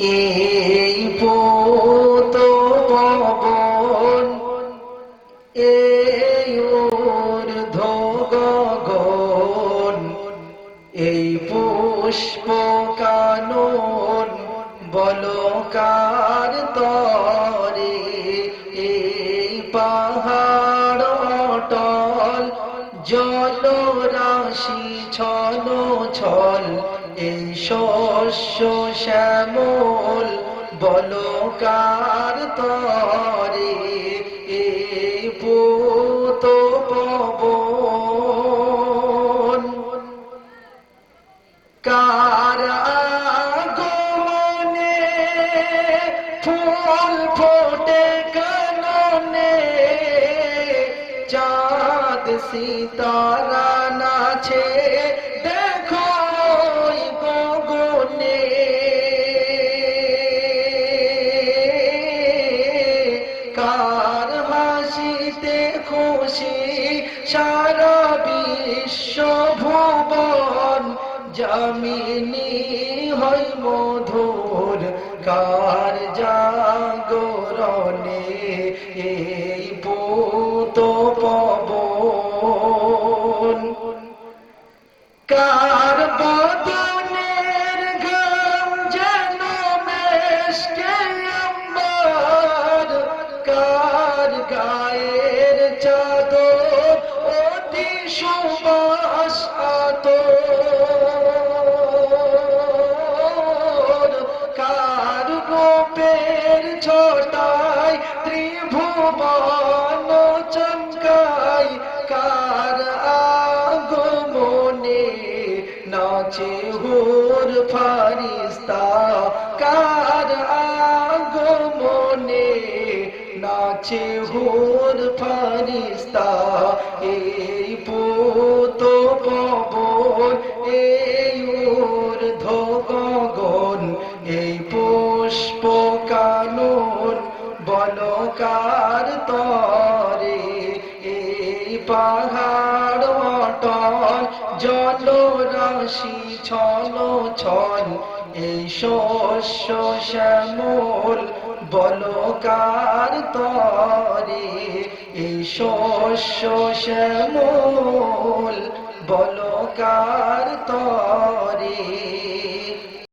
এই পোত পবন এই ঊর্ধ্ব গগন এই পুষ্প কানন বলকার তরে, এই পাহাড় অটল জল রাশি ছল ছল এই শস্য শ্যামল বলকার তরে? এই পুত পবন। চাঁদ সিতারা নাচে কার হাসিতে খুশি সারা বিশ্ব ভুবন জামিনী হই মধুর কার জাগরণে। গায়ের চাদর অতি সুবাস কার রূপের ছোটায় ত্রিভুবন চমকায় কার আগমনে নাচে হুর ফারিস্তা, কার আগমনে নাচে হুর ফারিস্তা, এই পুত পবন, এই ঊর্ধ্ব গগন এই পুষ্প কানন বলকার তরে, এই পাহাড় অটল জল রাশি ছল এই শস্য শ্যামল বলকার তরে এই শস্য শ্যামল বলকার তরে।